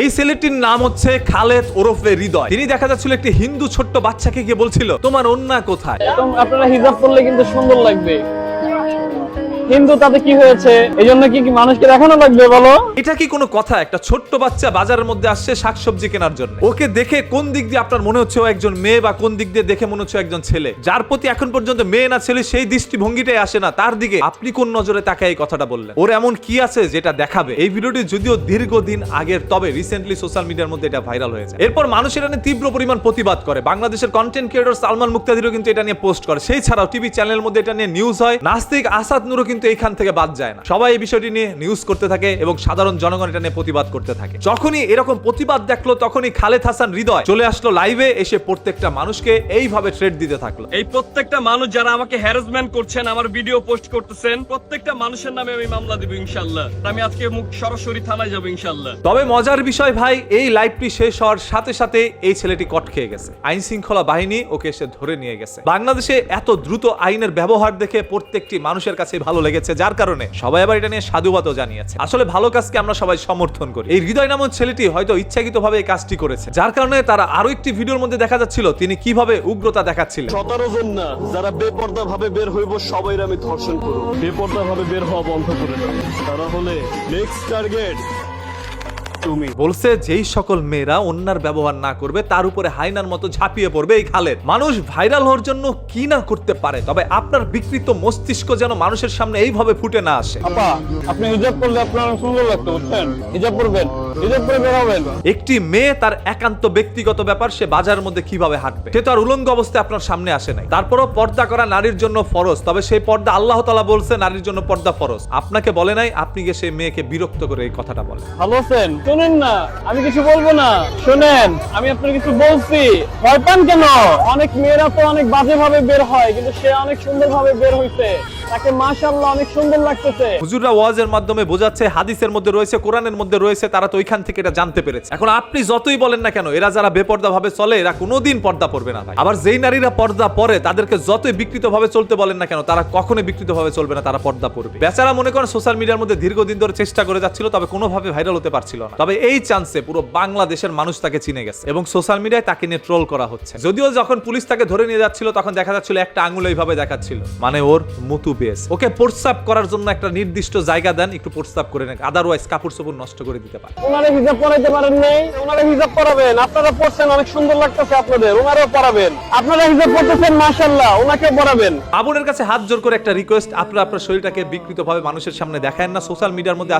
এই ছেলেটির নাম হচ্ছে খালেদ ওরফে হৃদয়। তিনি দেখা যাচ্ছিল একটি হিন্দু ছোট্ট বাচ্চাকে গিয়ে বলছিল, তোমার অন্যা কোথায়? আপনারা হিজাব করলে কিন্তু সুন্দর লাগবে। কিন্তু তাতে কি হয়েছে? এই জন্য কি মানুষকে দেখানো লাগবে বলো? এটা কি কোনো কথা? একটা ছোট্ট বাচ্চা বাজারের মধ্যে আসছে শাকসবজি কেনার জন্য। ওকে দেখে কোন দিক দিয়ে আপনার মনে হচ্ছে ও একজন মেয়ে বা কোন দিক দিয়ে দেখে মনে হচ্ছে একজন ছেলে? যার প্রতি এখন পর্যন্ত মেয়ে না ছেলে, সেই দৃষ্টিভঙ্গিটাই আসে না। তার দিকে আপনি কোন নজরে তাকে এই কথাটা বললেন? ওর এমন কি আছে যেটা দেখাবে? এই ভিডিওটি যদিও দীর্ঘদিন আগের, তবে রিসেন্টলি সোশ্যাল মিডিয়ার মধ্যে এটা ভাইরাল হয়েছে। এরপর মানুষ এটা নিয়ে তীব্র পরিমাণ প্রতিবাদ করে। বাংলাদেশের কন্টেন্ট ক্রিয়েটর সালমান মুক্তাদিরও কিন্তু এটা নিয়ে পোস্ট করে। সেই ছাড়াও টিভি চ্যানেলের মধ্যে এটা নিয়ে নিউজ হয়। নাস্তিক আসাদ নুরও কিন্তু এখান থেকে বাদ যায় না। সবাই এই বিষয়টি নিয়ে নিউজ করতে থাকে এবং সাধারণ জনগণ এটা নিয়ে প্রতিবাদ করতে থাকে। যখনই এরকম প্রতিবাদ দেখল তখনই খালেদ হাসান হৃদয় চলে আসলো লাইভে এসে প্রত্যেকটা মানুষকে এইভাবে থ্রেড দিতে থাকল। এই প্রত্যেকটা মানুষ যারা আমাকে হ্যারাসমেন্ট করছেন আমার ভিডিও পোস্ট করতেছেন প্রত্যেকটা মানুষের নামে আমি মামলা দিব ইনশাল্লাহ আমি আজকে মুখ সরাসরি থানায় যাব ইনশাল্লাহ তবে মজার বিষয় ভাই এই লাইভটি শেষ হওয়ার সাথে সাথে এই ছেলেটি কট খেয়ে গেছে। আইন শৃঙ্খলা বাহিনী ওকে এসে ধরে নিয়ে গেছে। বাংলাদেশে এত দ্রুত আইনের ব্যবহার দেখে প্রত্যেকটি মানুষের কাছে ভালো লেগেছে, যার কারণে সবাই আবার এটা নিয়ে সাধুবাদও জানিয়েছে। আসলে ভালো কাজকে আমরা সবাই সমর্থন করি। এই হৃদয় নামক ছেলেটি হয়তো ইচ্ছাকৃতভাবে এই কাজটি করেছে, যার কারণে তারা আরও একটি ভিডিওর মধ্যে দেখা যাচ্ছিল, তিনি কীভাবে উগ্রতা দেখাচ্ছিলেন। সতেরো জন না, যারা বেপর্দা ভাবে বের হইব সবাই আমি ধর্ষণ করব। বেপর্দা ভাবে বের হওয়া বন্ধ করে তারা হলে নেক্সট টার্গেট বলছে, যেই সকল মেয়েরা অন্যার ব্যবহার না করবে, তার উপরে হাইনার মতো ঝাঁপিয়ে পড়বে এই খালের। মানুষ ভাইরাল হওয়ার জন্য কি না করতে পারে, তবে আপনার বিকৃত মস্তিষ্ক যেন মানুষের সামনে এইভাবে ফুটে না আসে। আপা, আপনি হিজাব করলে আপনার সুন্দর লাগতো, বুঝছেন? হিজাব করবেন একটি মেয়ে তার একান্ত ব্যক্তিগত ব্যাপার সে বাজারের মধ্যে কীভাবে হাঁটবে? সে তো আর উলঙ্গ অবস্থায় আপনার সামনে আসে নাই। তারপরও পর্দা করা নারীর জন্য ফরজ তবে সেই পর্দা আল্লাহ তালা বলছে নারীর জন্য পর্দা ফরজ। আপনাকে বলে নাই আপনি গিয়ে সেই মেয়েকে বিরক্ত করে এই কথাটা বলেন। ভালো আছেন? শুনেন না আমি কিছু বলব না। শুনেন আমি আপনার কিছু বলছি। ভয় পান কেন? অনেক মেয়েরা তো অনেক বাজে ভাবে বের হয় কিন্তু সে অনেক সুন্দর ভাবে বের হইছে। তাকে মাশাআল্লাহ অনেক সুন্দর লাগতেছে। হুজুররা ওয়াজের মাধ্যমে বোঝাচ্ছে হাদিসের মধ্যে রয়েছে কোরআনের মধ্যে রয়েছে তারা তো ওইখান থেকে এটা জানতে পেরেছে। এখন আপনি যতই বলেন না কেন, এরা যারা বেপর্দা ভাবে চলে, এরা কোনোদিন পর্দা পড়বে না ভাই। আবার যেই নারীরা পর্দা পরে, তাদেরকে যতই বিকৃত ভাবে চলতে বলেন না কেন, তারা কখনোই বিকৃত ভাবে চলবে না, তারা পর্দা পড়বে। বেচারা মনে করেন সোশ্যাল মিডিয়ার মধ্যে দীর্ঘদিন ধরে চেষ্টা করে যাচ্ছিল, তবে কোনোভাবে ভাইরাল হতে পারছিল না। তবে এই চান্সে পুরো বাংলাদেশের মানুষ তাকে চিনে গেছে এবং সোশ্যাল মিডিয়ায় তাকে নিয়ে ট্রোল করা হচ্ছে। যদিও যখন পুলিশ তাকে ধরে নিয়ে যাচ্ছিল, তখন দেখা যাচ্ছিল একটা আঙুল এইভাবে দেখাচ্ছিল। মানে ওর মুতু বেস ওকে প্রস্তাব করার জন্য একটা নির্দিষ্ট জায়গা দেন, একটু প্রস্তাব করে নেন আদারওয়াইজ কাপড় চোপড় নষ্ট করে দিতে পারে। ওনারা হিজাব পারেন নেই, ওনারা হিজাব আপনারা পড়ছেন, অনেক সুন্দর লাগতেছে আপনাদের আপনারা হিজাব মাশাআল্লাহ ওনাকে কাছে হাত জোর করে একটা রিকোয়েস্ট আপনারা আপনার শরীরটাকে বিকৃতভাবে মানুষের সামনে না সোশ্যাল মিডিয়ার মধ্যে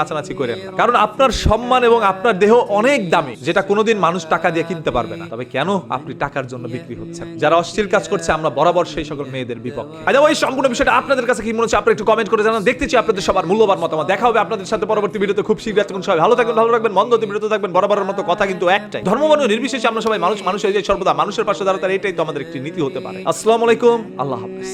নাচানাচি করেন। কারণ আপনার সম্মান এবং আপনার দেহ অনেক দামি, যেটা কোনোদিন মানুষ টাকা দিয়ে কিনতে পারবে না। তবে কেন আপনি টাকার জন্য বিক্রি হচ্ছেন? যারা অশ্লীল কাজ করছে, আমরা বরাবর সেই সকল মেয়েদের বিপক্ষে। আচ্ছা ওই সম্পূর্ণ বিষয়টা আপনাদের কাছে কি মনে হচ্ছে? আপনি একটু কমেন্ট করে জানান। দেখতে চাই আপনাদের সবার মূল্যবান মতামত। দেখা হবে আপনাদের সাথে পরবর্তী ভিডিওতে। খুব শীঘ্র তখন সবাই ভালো থাকবেন, ভালো রাখবেন, মন্দ বিরত থাকবেন, বরাবরের মতো কথা কিন্তু একটাই। ধর্ম মানুষ নির্বিশেষে আমরা সবাই মানুষ মানুষ হয়ে যাই সর্বদা মানুষের পাশে দাঁড়াতে এটাই তো আমাদের একটি নীতি হতে পারে। আসসালামু আলাইকুম, আল্লাহ হাফেজ।